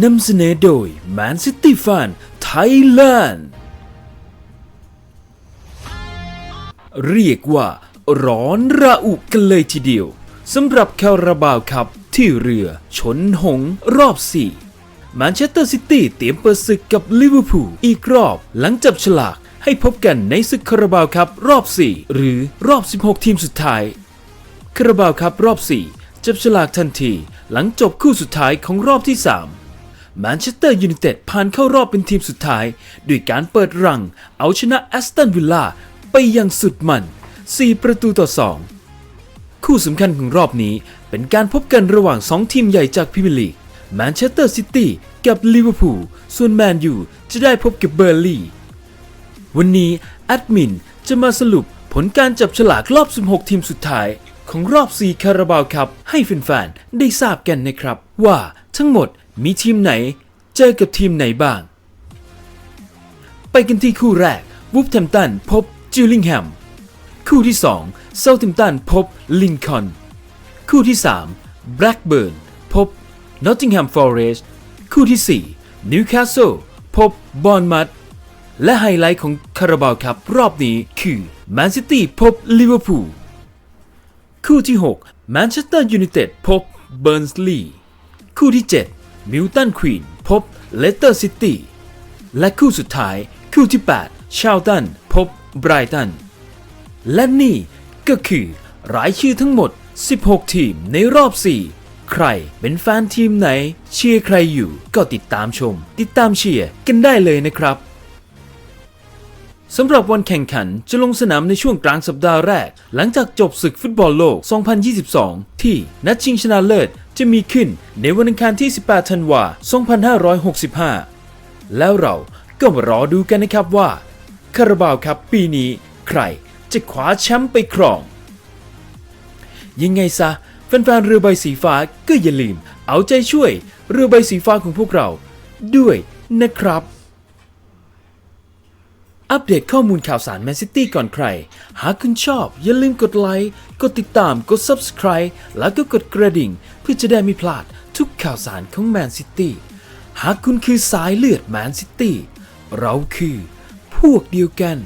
นำเสนอโดย Man City Fan Thailand เรียกว่า ร้อนระอุกันเลยทีเดียวสำหรับคาราบาวครับที่เรือชนหงรอบ4แมนเชสเตอร์ซิตี้เตรียมเปิดศึกกับลิเวอร์พูลอีกรอบ หลังจับฉลากให้พบกันในศึกคาราบาวครับรอบ 4 หรือรอบ 16 ทีมสุดท้ายคาราบาวครับรอบ 4 จับฉลากทันที หลังจบคู่สุดท้ายของรอบที่ 3 แมนเชสเตอร์ยูไนเต็ดผ่านเข้ารอบเป็นทีมสุดท้าย ด้วยการเปิดรัง เอาชนะแอสตันวิลล่าไปอย่างสุดมัน 4 ประตูต่อ 2 คู่สำคัญของรอบนี้เป็นการพบกันระหว่าง 2 ทีมใหญ่จากพรีเมียร์ลีกแมนเชสเตอร์ซิตี้กับลิเวอร์พูลส่วนแมนยูจะได้พบกับเบอร์ลี่วันนี้แอดมินจะมาสรุปผลการจับฉลากรอบ 16 ทีมสุดท้าย ของรอบ 4 คาราบาวครับ ให้แฟนๆ ได้ทราบกันนะครับ ว่าทั้งหมด มีทีมไหนเจอกับทีมไหนบ้าง ไปกันที่คู่แรกวูฟแฮมตันพบจิลลิงแฮม คู่ที่2เซาทิมตันพบลินคอน คู่ที่3แบล็กเบิร์นพบนอตติงแฮมฟอเรสต์คู่ที่4นิวคาสเซิลพบบอร์นมัดและไฮไลท์ของคาราบาวครับรอบนี้คือแมนซิตี้พบลิเวอร์พูลคู่ที่6แมนเชสเตอร์ยูไนเต็ดพบเบิร์นส์ลีย์คู่ที่ 7 มิลตันควีนพบเลสเตอร์ซิตี้และคู่สุดท้ายคู่ที่ 8 ชาลตัน พบไบรตัน และนี่ก็คือรายชื่อทั้งหมด 16 ทีมในรอบ 4 ใครเป็นแฟนทีมไหน เชียร์ใครอยู่ก็ติดตามชม ติดตามเชียร์กันได้เลยนะครับสำหรับวันแข่งขันจะลงสนามในช่วงกลางสัปดาห์แรก หลังจากจบศึกฟุตบอลโลก 2022 ที่นัดชิงชนะเลิศ จะมีขึ้นในวันอังคารที่ 18 ธันวา 2565 แล้วเราก็มารอดูกันนะครับว่า คาราบาวครับปีนี้ใครจะคว้าแชมป์ไปครอง ยังไงซะแฟนๆเรือใบสีฟ้าก็อย่าลืม เอาใจช่วยเรือใบสีฟ้าของพวกเราด้วยนะครับ อัปเดตข้อมูลข่าวสารแมนซิตี้ก่อนใคร หากคุณชอบ อย่าลืมกดไลค์ กดติดตาม กด Subscribe แล้วก็กดกระดิ่ง เพื่อจะได้ไม่พลาดทุกข่าวสารของแมนซิตี้หากคุณคือสายเลือดแมนซิตี้เราคือพวกเดียวกัน